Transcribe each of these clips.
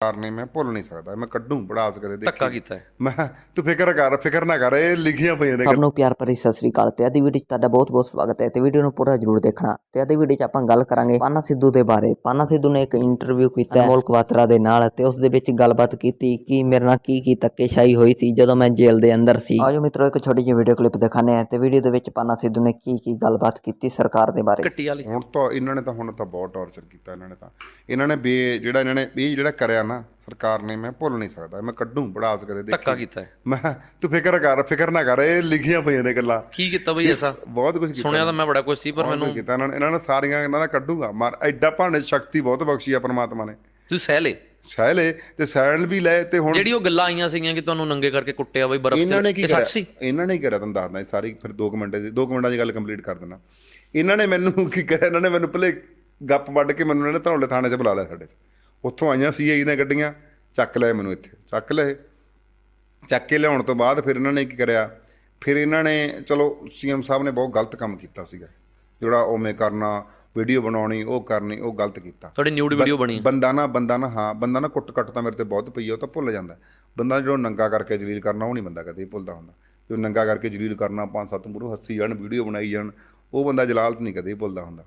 ਸਰਕਾਰ ਨੇ ਮੈਂ ਭੁੱਲ ਨਹੀਂ ਸਕਦਾ। ਮੈਂ ਕੱਢੂ ਪੜਾਸ ਕਦੇ ਧੱਕਾ ਦੇਖੀ ਕੀਤਾ ਹੈ। ਮੈਂ ਤੂੰ ਫਿਕਰ ਕਰ ਫਿਕਰ ਨਾ ਕਰ ਇਹ ਲਿਖੀਆਂ ਪਈਆਂ ਨੇ। ਸਭ ਨੂੰ ਪਿਆਰ ਭਰੀ ਸਤਿ ਸ੍ਰੀ ਅਕਾਲ। ਤੇ ਅੱਜ ਦੀ ਵੀਡੀਓ 'ਚ ਤੁਹਾਡਾ ਬਹੁਤ-ਬਹੁਤ ਸਵਾਗਤ ਹੈ। ਤੇ ਵੀਡੀਓ ਨੂੰ ਪੂਰਾ ਜ਼ਰੂਰ ਦੇਖਣਾ। ਤੇ ਅੱਜ ਦੀ ਵੀਡੀਓ 'ਚ ਆਪਾਂ ਗੱਲ ਕਰਾਂਗੇ ਪਾਨਾ ਸਿੱਧੂ ਦੇ ਬਾਰੇ। ਪਾਨਾ ਸਿੱਧੂ ਨੇ ਇੱਕ ਇੰਟਰਵਿਊ ਕੀਤਾ ਅਨਮੋਲ ਕਵਾਤਰਾ ਦੇ ਨਾਲ ਤੇ ਉਸ ਦੇ ਵਿੱਚ ਗੱਲਬਾਤ ਕੀਤੀ ਕਿ ਮੇਰੇ ਨਾਲ ਕੀ ਕੀ ਧੱਕੇਸ਼ਾਹੀ ਹੋਈ ਸੀ ਜਦੋਂ ਮੈਂ ਜੇਲ੍ਹ ਦੇ ਅੰਦਰ ਸੀ। ਆਜੋ ਮਿੱਤਰੋ ਇੱਕ ਛੋਟੀ ਜਿਹੀ ਵੀਡੀਓ ਕਲਿੱਪ ਦਿਖਾਣੇ ਆ ਤੇ ਵੀਡੀਓ ਦੇ ਵਿੱਚ ਪਾਨਾ ਸਿੱਧੂ ਨੇ ਕੀ ਕੀ ਗੱਲਬਾਤ ਕੀਤੀ ਸਰਕਾਰ ਦੇ ਬਾਰੇ। ਕੱਟੀ ਵਾਲੀ। ਹੁਣ ਤਾਂ ਇਹਨਾਂ ਨੇ ਤਾਂ ਹੁਣ ਤਾਂ ਬਹੁਤ ਟੌਰਚਰ ਕੀਤਾ ਇਹਨਾਂ ਨੇ ਤਾਂ। ਇਹਨਾਂ ਨੇ ਬੇ ਜਿਹੜਾ ਇਹਨਾਂ ਨੇ ਇਹ ਜਿਹੜਾ ਕਰਿਆ ਨਾ ਸਰਕਾਰ ਨੇ ਮੈਂ ਭੁੱਲ ਨਹੀਂ ਸਕਦਾ ਮੈਂ ਕੱਢੂ ਪੜਾਸ ਕਦੇ ਧੱਕਾ ਦੇਖੀ। ਕੀਤਾ ਹੈ। ਮੈਂ ਤੂੰ ਫਿਕਰ ਕਰ ਫਿਕਰ ਨਾ ਕਰ ਇਹ ਲਿਖੀਆਂ ਪਈਆਂ ਨੇ ਗੱਲਾਂ। ਕੀ ਕੀਤਾ ਬਈ ਐਸਾ? ਬਹੁਤ ਕੁਝ ਕੀਤਾ। ਸੁਣਿਆ ਤਾਂ ਮੈਂ ਬੜਾ ਕੁਝ ਸੀ ਪਰ ਬਹੁਤ ਮੈਨੂੰ ਕੀਤਾ। ਇਹਨਾਂ ਨੇ ਇਹਨਾਂ ਨੇ ਸਾਰੀਆਂ ਇਹਨਾਂ ਦਾ ਕੱਢੂਗਾ। ਮਾਰ ਐਡਾ ਭਾਣੇ ਸ਼ਕਤੀ ਬਹੁਤ ਬਖਸ਼ੀ ਆ ਪਰਮਾਤਮਾ ਨੇ। ਤੁਸੀਂ ਸਹਿ ਲੇ ਸਹਿ ਲੈ ਤੇ ਸਹਿਣ ਵੀ ਲੈ ਤੇ ਹੁਣ ਜਿਹੜੀ ਉਹ ਗੱਲਾਂ ਆਈਆਂ ਸੀਗੀਆਂ ਕਿ ਤੁਹਾਨੂੰ ਨੰਗੇ ਕਰਕੇ ਕੁੱਟਿਆ ਬਈ ਬਰਫ਼ ਇਹਨਾਂ ਨੇ ਕੀ ਇਹ ਸੱਚ ਸੀ? ਇਹਨਾਂ ਨੇ ਕੀ ਕਰਿਆ? ਤੁਹਾਨੂੰ ਦੱਸਦਾ ਇਹ ਸਾਰੀ ਫਿਰ 2 ਮਿੰਟ ਦੀ 2 ਮਿੰਟਾਂ ਦੀ ਗੱਲ ਕੰਪਲੀਟ ਕਰ ਦਿੰਦਾ। ਇਹਨਾਂ ਨੇ ਮੈਨੂੰ ਕੀ ਕਰਿਆ? ਇਹਨਾਂ ਨੇ ਮੈਨੂੰ ਪਹਿਲੇ ਗੱਪ ਵੱਢ ਕੇ ਮੈਨੂੰ ਇਹਨਾਂ ਨੇ ਧਨੌਲੇ ਥਾਣੇ 'ਚ ਬੁਲਾ ਲਿਆ ਸਾਡੇ 'ਚ। ਉੱਥੋਂ ਆਈਆਂ ਸੀਆਈ ਦੀਆਂ ਗੱਡੀਆਂ ਚੱਕ ਲਏ ਮੈਨੂੰ ਇੱਥੇ ਚੱਕ ਲਏ। ਚੱਕ ਕੇ ਲਿਆਉਣ ਤੋਂ ਬਾਅਦ ਫਿਰ ਇਹਨਾਂ ਨੇ ਕੀ ਕਰਿਆ ਫਿਰ ਇਹਨਾਂ ਨੇ ਚਲੋ ਸੀਐਮ ਸਾਹਿਬ ਨੇ ਬਹੁਤ ਗਲਤ ਕੰਮ ਕੀਤਾ ਸੀਗਾ। ਜਿਹੜਾ ਉਵੇਂ ਕਰਨਾ ਵੀਡੀਓ ਬਣਾਉਣੀ ਉਹ ਕਰਨੀ ਉਹ ਗਲਤ ਕੀਤਾ। ਤੁਹਾਡੀ ਨਿਊਡ ਵੀਡੀਓ ਬਣੀ ਬੰਦਾ ਨਾ ਬੰਦਾ ਨਾ ਹਾਂ ਬੰਦਾ ਨਾ ਕੁੱਟ ਕੱਟ ਤਾਂ ਮੇਰੇ ਤੇ ਬਹੁਤ ਪਈ ਆ ਉਹ ਤਾਂ ਭੁੱਲ ਜਾਂਦਾ। ਬੰਦਾ ਜਿਹੜਾ ਨੰਗਾ ਕਰਕੇ ਜਲੀਲ ਕਰਨਾ ਉਹ ਨਹੀਂ ਬੰਦਾ ਕਦੇ ਭੁੱਲਦਾ ਹੁੰਦਾ। ਜੋ ਨੰਗਾ ਕਰਕੇ ਜਲੀਲ ਕਰਨਾ ਪੰਜ ਸੱਤ ਮੂਰੋਂ ਹੱਸੀ ਜਾਣ ਵੀਡੀਓ ਬਣਾਈ ਜਾਣ ਉਹ ਬੰਦਾ ਜਲਾਲਤ ਨਹੀਂ ਕਦੇ ਭੁੱਲਦਾ ਹੁੰਦਾ।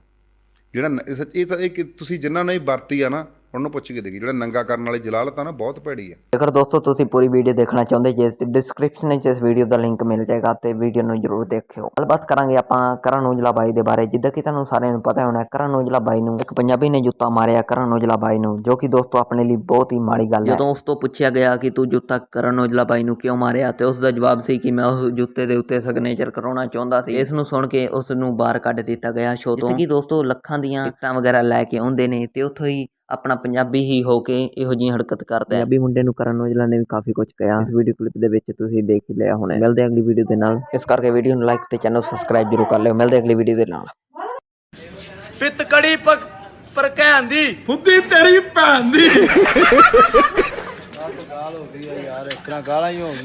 ਜਿਹੜਾ ਇਹ ਤਾਂ ਇਹ ਕਿ ਤੁਸੀਂ ਜਿਨ੍ਹਾਂ ਨੇ ਵਰਤੀ ਆ ਨਾ ਉਹਨਾਂ ਨੂੰ ਪੁੱਛ ਕੇ ਦੇਖੀ। ਜਿਹੜਾ ਨੰਗਾ ਕਰਨ ਵਾਲੀ ਜਲਾਲਤ ਆ ਨਾ ਬਹੁਤ ਭੈੜੀ ਆ। ਜੇਕਰ ਦੋਸਤੋ ਤੁਸੀਂ ਪੂਰੀ ਵੀਡੀਓ ਦੇਖਣਾ ਚਾਹੁੰਦੇ ਜੇ ਤੇ ਡਿਸਕ੍ਰਿਪਸ਼ਨ ਵਿੱਚ ਇਸ ਵੀਡੀਓ ਦਾ ਲਿੰਕ ਮਿਲ ਜਾਏਗਾ ਤੇ ਵੀਡੀਓ ਨੂੰ ਜਰੂਰ ਦੇਖਿਓ। ਗੱਲਬਾਤ ਕਰਾਂਗੇ ਆਪਾਂ ਕਰਨ ਔਜਲਾ ਬਾਈ ਦੇ ਬਾਰੇ। ਜਿੱਦਾਂ ਕਿ ਤੁਹਾਨੂੰ ਸਾਰਿਆਂ ਨੂੰ ਪਤਾ ਹੋਣਾ ਕਰਨ ਔਜਲਾ ਬਾਈ ਨੂੰ ਇੱਕ ਪੰਜਾਬੀ ਨੇ ਜੁੱਤਾ ਮਾਰਿਆ ਕਰਨ ਔਜਲਾ ਬਾਈ ਨੂੰ ਜੋ ਕਿ ਦੋਸਤੋ ਆਪਣੇ ਲਈ ਬਹੁਤ ਹੀ ਮਾੜੀ ਗੱਲ ਹੈ ਜਦੋਂ ਉਸ ਤੋਂ ਪੁੱਛਿਆ ਗਿਆ ਕਿ ਤੂੰ ਜੁੱਤਾ ਕਰਨ ਔਜਲਾ ਬਾਈ ਨੂੰ ਕਿਉਂ ਮਾਰਿਆ ਤੇ ਉਸ ਦਾ ਜਵਾਬ ਸੀ ਕਿ ਮੈਂ ਉਸ ਜੁੱਤੇ ਦੇ ਉੱਤੇ ਸਿਗਨੇਚਰ ਕਰਾਉਣਾ ਚਾਹੁੰਦਾ ਸੀ। ਇਸ ਨੂੰ ਸੁਣ ਕੇ ਉਸ ਨੂੰ ਬਾਹਰ ਕੱਢ ਦਿੱਤਾ ਗਿਆ। ਸ਼ੋਅ ਤੋਂ ਕਿ ਦੋਸਤੋ ਲੱਖਾਂ ਦੀਆਂ ਟਿਕਟਾਂ ਵਗੈਰਾ ਲੈ ਕੇ ਆਉਂਦੇ ਨੇ ਤੇ ਉੱਥੋਂ ਹੀ ਆਪਣਾ ਪੰਜਾਬੀ ਹੀ ਹੋ ਕੇ ਇਹੋ ਜਿਹੀ ਹਰਕਤ ਕਰਦਾ ਹੈ ਪੰਜਾਬੀ ਮੁੰਡੇ ਨੂੰ ਕਰਨ ਔਜਲਾ ਨੇ ਵੀ ਕਾਫੀ ਕੁਝ ਕਿਹਾ। ਇਸ ਵੀਡੀਓ ਕਲਿੱਪ ਦੇ ਵਿੱਚ ਤੁਸੀਂ ਦੇਖ ਹੀ ਲਿਆ ਹੋਣਾ ਮਿਲਦੇ ਹਾਂ ਅਗਲੀ ਵੀਡੀਓ ਦੇ ਨਾਲ। ਇਸ ਕਰਕੇ ਵੀਡੀਓ ਨੂੰ ਲਾਈਕ ਤੇ ਚੈਨਲ ਸਬਸਕ੍ਰਾਈਬ ਜ਼ਰੂਰ ਕਰ ਲਿਓ। ਮਿਲਦੇ ਹਾਂ ਅਗਲੀ ਵੀਡੀਓ ਦੇ ਨਾਲ। ਪਿੱਤ ਕੜੀ ਪਕ ਪਰ ਕਹਿਣ ਦੀ ਫੁੱਦੀ ਤੇਰੀ ਭੈਣ ਦੀ। ਗਾਲ ਹੋ ਗਈ ਯਾਰ। ਇੱਕ ਨਾ ਗਾਲਾਂ ਹੀ ਹੋ ਗਈਆਂ।